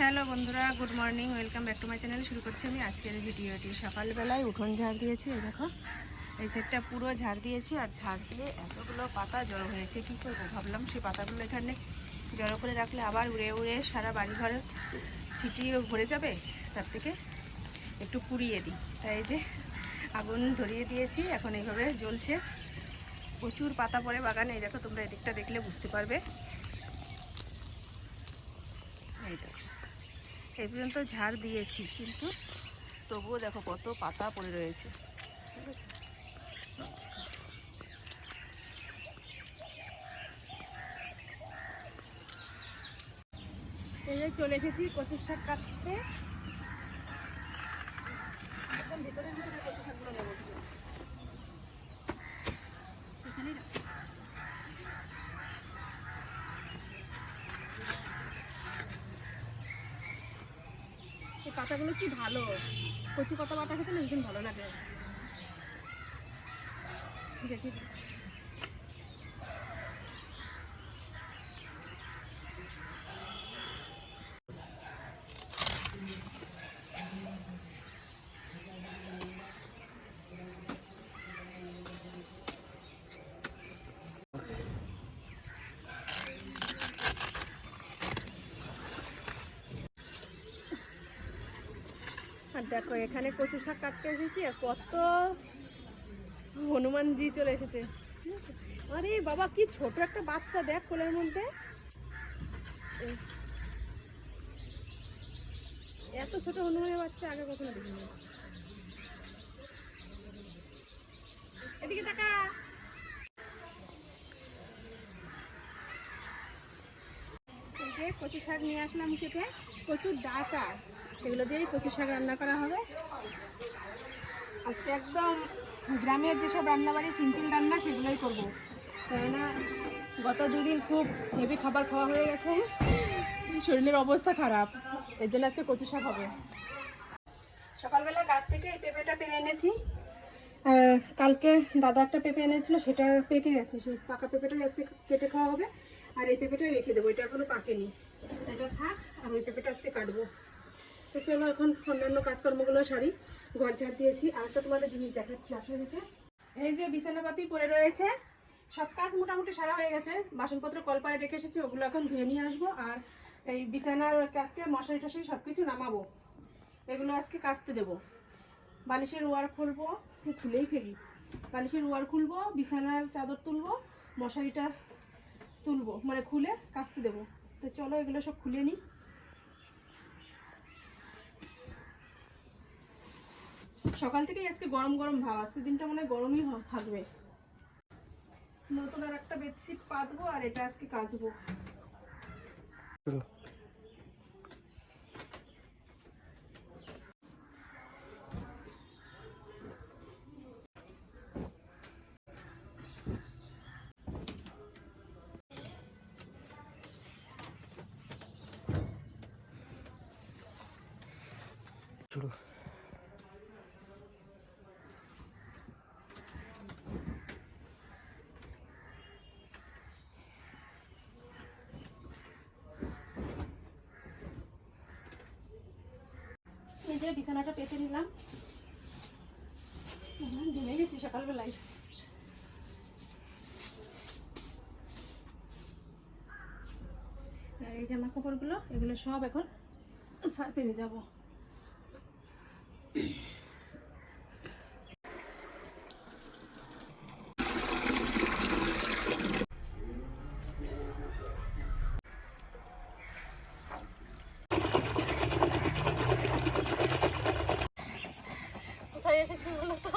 Hello বন্ধুরা, good morning, welcome back to my channel. শুরু করছি আমি আজকের ভিডিওটি। সকালবেলায় উঠোন ঝাড় দিয়েছি, এই দেখো। এই সেটটা পুরো ঝাড় দিয়েছি আর ঝাড় দিয়ে এতগুলো পাতা জড়ো হয়েছে, কী করব ভাবলাম সেই পাতাগুলো এখানে জড়ো করে রাখলে আবার উড়ে উড়ে সারা বাড়ি ঘরে ছিটিয়ে ভরে যাবে, তার থেকে একটু পুড়িয়ে দিই। তাই যে আগুন ধরিয়ে দিয়েছি, এখন এইভাবে জ্বলছে। প্রচুর পাতা পড়ে বাগানে, এই দেখো তোমরা এদিকটা দেখলে বুঝতে পারবে। এই দেখো। এই পর্যন্ত ঝাড় দিয়েছি, কিন্তু তবুও দেখো কত পাতা পড়ে রয়েছে। ঠিক আছে? চলে এসেছি কচুর শাক কাটতে একদম ভেতরের ভিতরে কচু শাকগুলো নেব এখানেই রাখো। এই পাতাগুলো কি ভালো? কচু পাতা বাটা খেতে না ভীষণ ভালো লাগে। দেখি আর দেখো, এখানে কচু শাক কাটতে এসেছি আর কত হনুমানজি চলে এসেছে। আরে বাবা, কি ছোট একটা বাচ্চা, দেখ কোলের মধ্যে। এত ছোট হনুমানের বাচ্চা, আগে কখনো দেখিনি। এদিকে যে কচু শাক নিয়ে আসলাম কেটে কচুর ডাটা। এগুলো দিয়েই কচু শাক রান্না করা হবে। আজকে একদম গ্রামের যেসব রান্নাবাড়ি সিম্পল রান্না, সেগুলোই করব। কেননা গত দুদিন খুব হেভি খাবার খাওয়া হয়ে গেছে। শরীরের অবস্থা খারাপ। এর জন্য আজকে কচু শাক হবে। সকালবেলা গাছ থেকে এই পেঁপেটা পেরে এনেছি। কালকে দাদা একটা পেঁপে এনেছিল, সেটা পেকে গেছে। সেই পাকা পেঁপেটাই আজকে কেটে খাওয়া হবে। আর এই পেঁপেটা রেখে দেবো, এটা এখনও পাকেনি। এটা থাক, আর ওই পেঁপেটা আজকে কাটবো। তো চলো এখন অন্যান্য কাজকর্মগুলো সারি। ঘর ঝাড় দিয়েছি। আর একটা তোমাদের জিনিস দেখাচ্ছি দেখে এই যে বিছানাপাতি পড়ে রয়েছে। সব কাজ মোটামুটি সারা হয়ে গেছে। বাসনপত্র কলপারে রেখে এসেছি, ওগুলো এখন ধুয়ে নিয়ে আসব। আর এই বিছানার আজকে মশারি টশারি সব কিছু নামাবো। এগুলো আজকে কাচতে দেবো। বালিশের ওয়ার খুলবো খুলেই ফেলি। বালিশের ওয়ার খুলবো, বিছানার চাদর তুলবো, মশারিটা তুলবো মানে খুলে কাচতে দেবো। তো চলো এগুলো সব খুলে নিই। সকাল থেকেই আজকে গরম গরম ভাব। আজকে দিনটা মনে হয় গরমই থাকবে। নতুন আর একটা বেডশিট পাতবো আর এটা আজকে কাচবো। যে বিছানাটা পেতে নিলাম। ঘুমে গেছি সকালবেলায়। এই জামা কাপড়গুলো এগুলো সব এখন সার্ফে যাব কোথায় এসেছি বলতো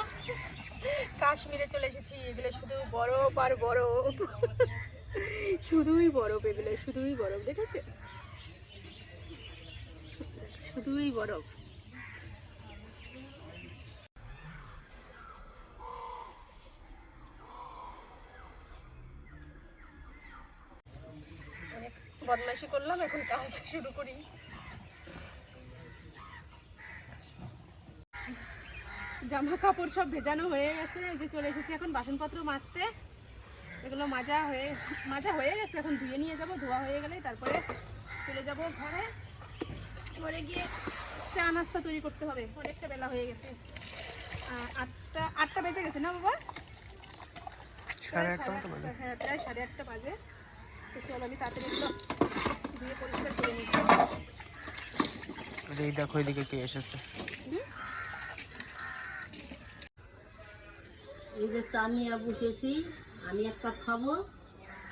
কাশ্মীরে চলে এসেছি এগুলো শুধু বরফ আর বরফ। শুধুই বরফ এগুলো, শুধুই বরফ, দেখেছে? শুধুই বরফ। বদমাইশি করলাম, এখন কাজ শুরু করি। জামা কাপড় সব ভেজানো হয়ে গেছে যে চলে এসেছি এখন বাসনপত্র মাজতে। এগুলো মাজা হয়ে মাজা হয়ে গেছে এখন ধুয়ে নিয়ে যাব ধোয়া হয়ে গেলে তারপরে চলে যাব ঘরে। ঘরে গিয়ে চা নাস্তা তৈরি করতে হবে অনেকটা বেলা হয়ে গেছে। আটটা আটটা বেজে গেছে না বাবা? সাড়ে আটটা হ্যাঁ প্রায় সাড়ে আটটা বাজে। তো চলো আমি তাড়াতাড়ি ধুয়ে পরিষ্কার করে নিই। এই দেখো এদিকে কে এসেছে। এই যে চা নিয়ে বসেছি, আমি এক কাপ খাব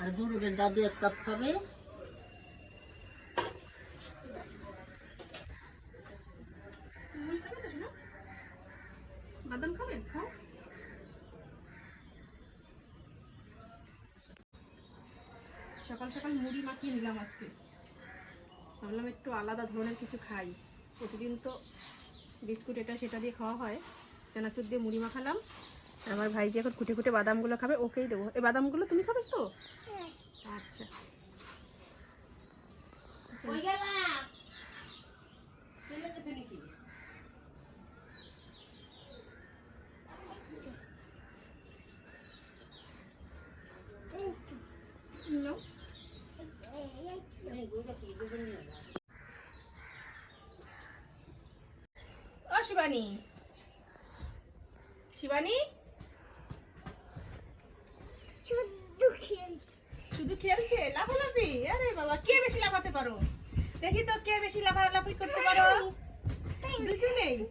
আর গুরুদের দাদু এক কাপ খাবে? বাদাম খাবে খাও সকাল সকাল মুড়ি মাখিয়ে নিলাম আজকে। ভাবলাম একটু আলাদা ধরনের কিছু খাই। প্রতিদিন তো বিস্কুট এটা সেটা দিয়ে খাওয়া হয়। চানাচুর দিয়ে মুড়ি মাখালাম। আমার ভাই যে এখন কুটে কুটে বাদামগুলো খাবে ওকেই দেবো। এই বাদামগুলো তুমি খাবে তো? আচ্ছা। না ও শিবানী। শিবানী? শুধু খেলছে। লাফালাফি? আরে বাবা কে বেশি লাফাতে পারো? দেখি তো কে বেশি লাফালাফি করতে পারো। দুজনেই।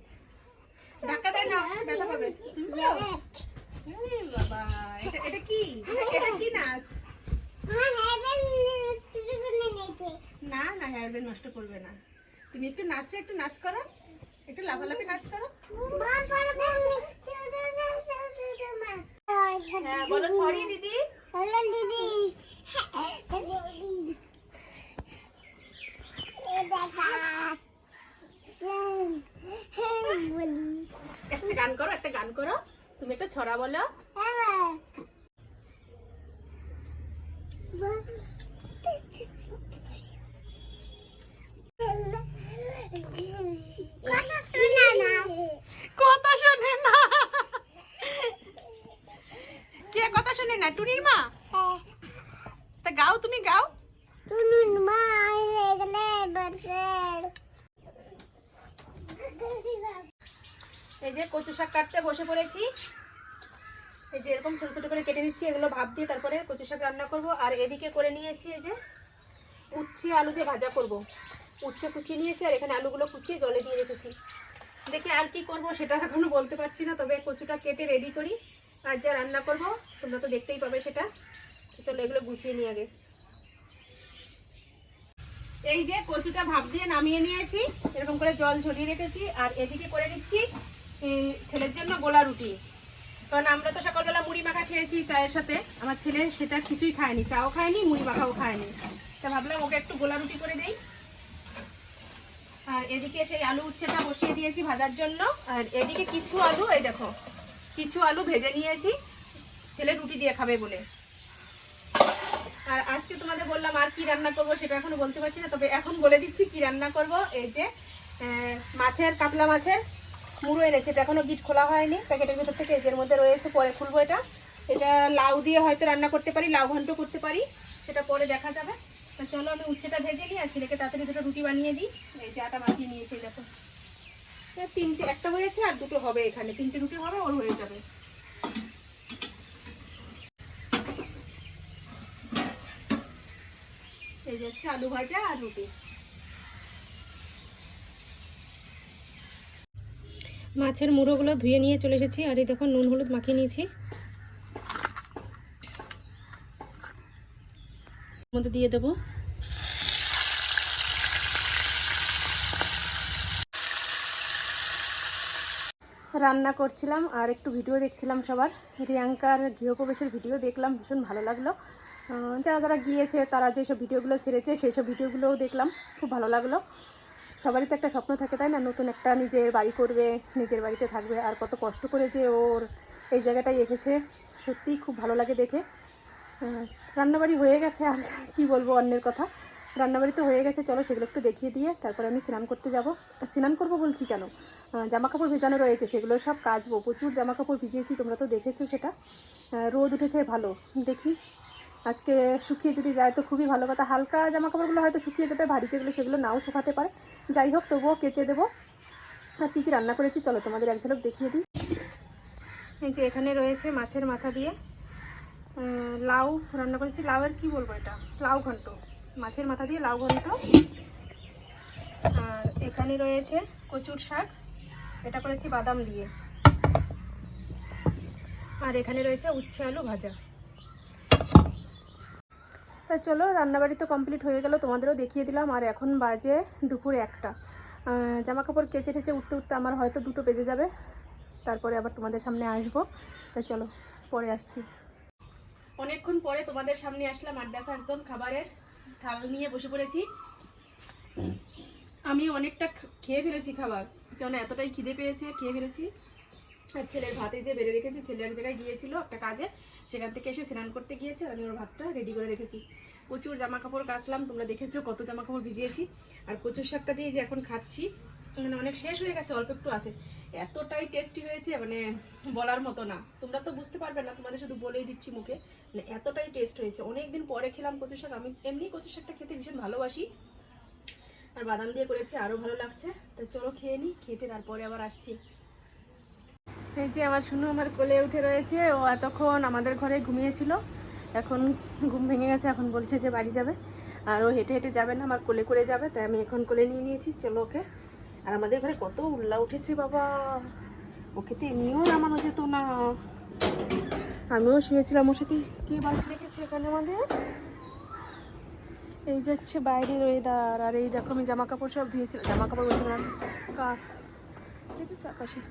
ধাক্কা দেয় না ব্যথা পাবে। তুমি বাবা এটা এটা কি? এটা- কি নাচ? না না হেয়ার ব্যান্ড নষ্ট করবে না। তুমি একটু নাচো একটু নাচ করো। একটু লাফালাফি নাচ করো। হ্যাঁ বলো সরি দিদি। একটা গান করো একটা গান করো। তুমি একটা ছড়া বলো। কথা শোনে না কে না টুনির মা তা গাও তুমি গাও। এই যে কচু শাক কাটতে বসে পড়েছি। এই যে এরকম ছোট ছোট করে কেটে নিচ্ছি এগুলো ভাব দিয়ে তারপরে কচু শাক রান্না করব। আর এদিকে করে নিয়েছি এই যে উচ্ছে আলু দিয়ে ভাজা করব। উচ্ছে কুচিয়ে নিয়েছি আর এখানে আলুগুলো কুচিয়ে জলে দিয়ে রেখেছি। দেখি আর কি করব সেটা এখনও বলতে পারছি না তবে কচুটা কেটে রেডি করি। আর যা রান্না করব, তোমরা তো দেখতেই পাবে সেটা। চলো এগুলো গুছিয়ে নিই আগে। এই যে কচুটা ভাপ দিয়ে নামিয়ে নিয়েছি, এরকম করে জল ঝরিয়ে রেখেছি, আর এদিকে করে নিচ্ছি ছেলের জন্য গোলা রুটি। কারণ আমরা তো সকালবেলা মুড়ি মাখা খেয়েছি চায়ের সাথে, আমার ছেলে সেটা কিছুই খায়নি, চাও খায়নি, মুড়ি মাখাও খায়নি। তা ভাবলাম ওকে একটু গোলা রুটি করে দেই। আর এদিকে সেই আলু উচ্ছেটা বসিয়ে দিয়েছি ভাজার জন্য, আর এদিকে কিছু আলু, এই দেখো কিছু আলু ভেজে নিয়েছি। ছেলে রুটি দিয়ে খাবে বলে। আর আজকে তোমাদের বললাম আর কি রান্না করব সেটা এখনও বলতে পারছি না, তবে এখন বলে দিচ্ছি কি রান্না করব। এই যে মাছের, কাতলা মাছের মুড়ো এনেছে, এটা এখনও গিট খোলা হয়নি। প্যাকেটের ভিতর থেকে এর মধ্যে রয়েছে, পরে খুলবো এটা। এটা লাউ দিয়ে হয়তো রান্না করতে পারি, লাউ ঘন্ট করতে পারি, সেটা পরে দেখা যাবে। তো চলো আমি উচ্ছেটা ভেজে নিই আর ছেলেকে তাড়াতাড়ি দুটো রুটি বানিয়ে দিই। এই যে আটা মাখিয়ে নিয়েছি দেখো। তিনটে, একটা হয়েছে আর দুটো হবে এখানে। তিনটে রুটি হবে, ওর হয়ে যাবে। এই যাচ্ছে আলু ভাজা আর রুটি। মাছের মুড়োগুলো ধুয়ে নিয়ে চলে এসেছি, আর এই দেখো নুন হলুদ মাখিয়ে নিয়েছি। মধ্যে দিয়ে দেবো। রান্না করছিলাম আর একটু ভিডিও দেখছিলাম সবার। রিয়াঙ্কার গৃহপ্রবেশের ভিডিও দেখলাম, ভীষণ ভালো লাগল। যারা যারা গিয়েছে, তারা যেসব ভিডিওগুলো ছেড়েছে সেই সব ভিডিওগুলোও দেখলাম, খুব ভালো লাগল। সবারই তো একটা স্বপ্ন থাকে, তাই না? নতুন একটা নিজের বাড়ি করবে, নিজের বাড়িতে থাকবে, আর কত কষ্ট করে যে ওর এই জায়গাটায় এসেছে। সত্যিই খুব ভালো লাগে দেখে। রান্নাবাড়ি হয়ে গেছে আর কি বলব অন্যের কথা। রান্নাবাড়ি তো হয়ে গেছে, চলো সেগুলো একটু দেখিয়ে দিয়ে তারপরে আমি স্নান করতে যাব। স্নান করব বলছি কেন? জামা কাপড় ভেজানো রয়েছে, সেগুলো সব কাচবো। প্রচুর জামা কাপড় ভিজিয়েছি, তোমরা তো দেখেছ সেটা। রোদ উঠেছে, ভালো। দেখি, আজকে শুকিয়ে যদি যায় তো খুবই ভালো কথা। হালকা জামা কাপড়গুলো হয়তো শুকিয়ে যাবে, ভারী যেগুলো সেগুলো নাও শুকাতে পারে। যাই হোক, তবুও কেচে দেবো। আর কী কী রান্না করেছি, চলো তোমাদের এক ঝলক দেখিয়ে দিই। এই যে এখানে রয়েছে মাছের মাথা দিয়ে লাউ রান্না করেছি। লাউয়ের কি বলব এটা? লাউ ঘন্ট। মাছের মাথা দিয়ে লাউ ঘন্ট। আর এখানে রয়েছে কচুর শাক। এটা করেছি বাদাম দিয়ে। আর এখানে রয়েছে উচ্ছে আলু ভাজা। তা চলো, রান্নাবাড়ি তো কমপ্লিট হয়ে গেল, তোমাদেরও দেখিয়ে দিলাম। আর এখন বাজে দুপুর একটা। জামা কাপড় কেচে টেচে উঠতে উঠতে আমার হয়তো দুটো বেজে যাবে। তারপরে আবার তোমাদের সামনে আসব। তা চলো, পরে আসছি। অনেকক্ষণ পরে তোমাদের সামনে আসলাম, আর দেখো একদম খাবারের থাল নিয়ে বসে পড়েছি। আমি অনেকটা খেয়ে ফেলেছি খাবার। কারণ এতটাই খিদে পেয়েছে, খেয়ে ফেলেছি। আর ছেলের ভাতে যে বেড়ে রেখেছি, ছেলে এক জায়গায় গিয়েছিল একটা কাজে, সেখান থেকে এসে স্নান করতে গিয়েছে আর আমি ওর ভাতটা রেডি করে রেখেছি। প্রচুর জামা কাপড় কাচলাম, তোমরা দেখেছ কত জামা কাপড় ভিজিয়েছি। আর কচুর শাকটা দিয়ে যে এখন খাচ্ছি মানে অনেক শেষ হয়ে গেছে, অল্প একটু আছে। এতটাই টেস্টি হয়েছে মানে বলার মতো না। তোমরা তো বুঝতে পারবে না, তোমাদের শুধু বলেই দিচ্ছি মুখে। মানে এতটাই টেস্ট হয়েছে। অনেক দিন পরে খেলাম কচুর শাক। আমি এমনি কচুর শাকটা খেতে ভীষণ ভালোবাসি। আর বাদাম দিয়ে করেছে আরও ভালো লাগছে। তো চলো খেয়ে নিই খেতে তারপরে আবার আসছি। এই যে আমার শুনু আমার কোলে উঠে রয়েছে, ও এতক্ষণ আমাদের ঘরে ঘুমিয়েছিল। এখন ঘুম ভেঙে গেছে, এখন বলছে যে বাড়ি যাবে। আর ও হেঁটে হেঁটে যাবে না, আমার কোলে করে যাবে, তাই আমি এখন কোলে নিয়ে নিয়েছি। চলো ওকে। আর আমাদের ঘরে কত উল্লা উঠেছে বাবা। ওকে তো এমনিও নামানো যেত না। আমিও শুয়েছিলাম ওর সাথে। কে বাড়ি রেখেছে এখানে আমাদের? এই যে হচ্ছে বাইরের ওয়েদার আর এই দেখো আমি জামা কাপড় সব ধুয়েছিলাম জামা কাপড় বলছিলাম কাক দেখেছ আকাশে?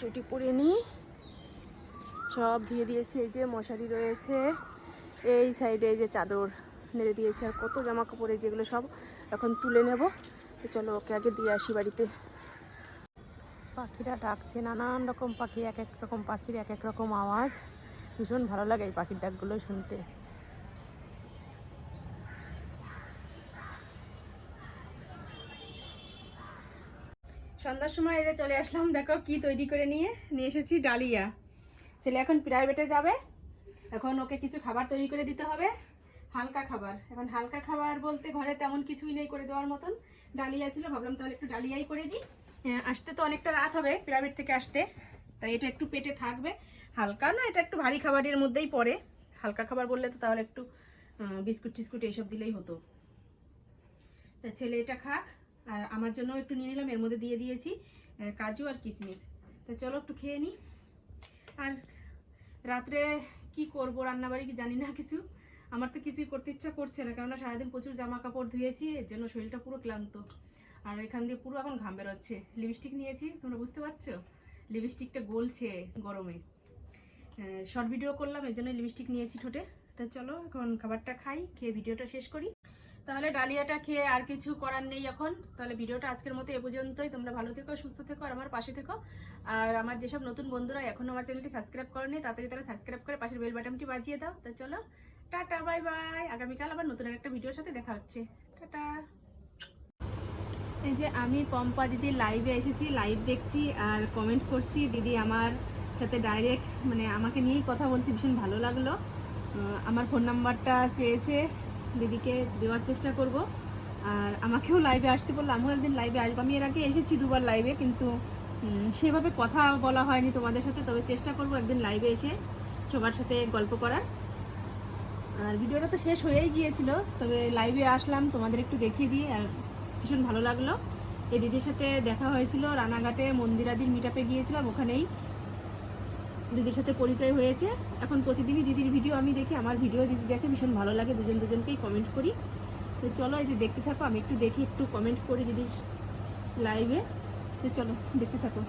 চুটি পরে নিই সব ধুয়ে দিয়েছি, এই যে মশারি রয়েছে। এই সাইডে এই যে চাদর নেড়ে দিয়েছে, আর কত জামা কাপড় যেগুলো সব এখন তুলে নেব। চলো ওকে আগে দিয়ে আসি বাড়িতে। পাখিরা ডাকছে, নানান রকম পাখি, এক এক রকম পাখির এক এক রকম আওয়াজ। ভীষণ ভালো লাগে এই পাখির ডাকগুলো শুনতে। সন্ধ্যার সময় এদের চলে আসলাম, দেখো কি তৈরি করে নিয়ে নিয়ে এসেছি ডালিয়া। ছেলে এখন প্রাইভেটে যাবে। এখন ওকে কিছু খাবার তৈরি করে দিতে হবে। হালকা খাবার। এখন হালকা খাবার বলতে ঘরে তেমন কিছুই নেই করে দেওয়ার মতন। ডালিয়া ছিল ভাবলাম তাহলে একটু ডালিয়াই করে দিই। হ্যাঁ, আসতে তো অনেকটা রাত হবে প্রাইভেট থেকে আসতে। তাই এটা একটু পেটে থাকবে। হালকা না এটা একটু ভারী খাবারের মধ্যেই পড়ে। হালকা খাবার বললে তো তাহলে একটু বিস্কুট টিস্কুট এইসব দিলেই হতো। তা ছেলে এটা খাক আর আমার জন্য একটু নিয়ে নিলাম এর মধ্যে দিয়ে দিয়েছি কাজু আর কিশমিশ। তা চলো একটু খেয়ে নিই আর রাত্রে কি করব রান্নাবাড়ি কি জানি না কিছু। আমার তো কিছুই করতে ইচ্ছা করছে না, কেননা সারাদিন প্রচুর জামা কাপড় ধুয়েছি, এর জন্য শরীরটা পুরো ক্লান্ত। আর এখান দিয়ে পুরো এখন ঘাম বেরোচ্ছে। লিপস্টিক নিয়েছি, তোমরা বুঝতে পারছ? লিপস্টিকটা গলছে গরমে। শর্ট ভিডিও করলাম, এর জন্য লিপস্টিক নিয়েছি ঠোঁটে। তা চলো, এখন খাবারটা খাই, খেয়ে ভিডিওটা শেষ করি। তাহলে ডালিয়াটা খেয়ে আর কিছু করার নেই এখন। তাহলে ভিডিওটা আজকের মতো এ পর্যন্তই। তোমরা ভালো থেকো, সুস্থ থেকো, আর আমার পাশে থেকো। আর আমার যেসব নতুন বন্ধুরা এখনও আমার চ্যানেলটি সাবস্ক্রাইব করেনি, তাড়াতাড়ি তারা সাবস্ক্রাইব করে পাশের বেল বাটনটি বাজিয়ে দাও। তো চলো টাটা, বাই বাই। আগামীকাল আবার নতুন একটা ভিডিওর সাথে দেখা হচ্ছে। টাটা। এই যে আমি পম্পা দিদি লাইভে এসেছি লাইভ দেখছি আর কমেন্ট করছি। দিদি আমার সাথে ডাইরেক্ট মানে আমাকে নিয়েই কথা বলছি, ভীষণ ভালো লাগল। আমার ফোন নাম্বারটা চেয়েছে দিদিকে দেওয়ার চেষ্টা করব। আর আমাকেও লাইভে আসতে বলল, আমিও একদিন লাইভে আসব। আমি এর আগে এসেছি দুবার লাইভে কিন্তু সেভাবে কথা বলা হয়নি তোমাদের সাথে, তবে চেষ্টা করব একদিন লাইভে এসে সবার সাথে গল্প করার। আর ভিডিওটা তো শেষ হয়েই গিয়েছিল, তবে লাইভে আসলাম, তোমাদের একটু দেখিয়ে দিই, আর ভীষণ ভালো লাগল। এই দিদির সাথে দেখা হয়েছিল, রানাঘাটে মন্দিরাদির মিটাপে গিয়েছিলাম, ওখানেই দিদির সাথে পরিচয় হয়েছে। এখন প্রতিদিনই দিদির ভিডিও আমি দেখি, আমার ভিডিও দিদি দেখে ভীষণ ভালো লাগে, দুজন দুজনকেই কমেন্ট করি। তো চলো, এই যে দেখতে থাকো, আমি একটু দেখি, একটু কমেন্ট করি দিদির লাইভে তো চলো, দেখতে থাকো।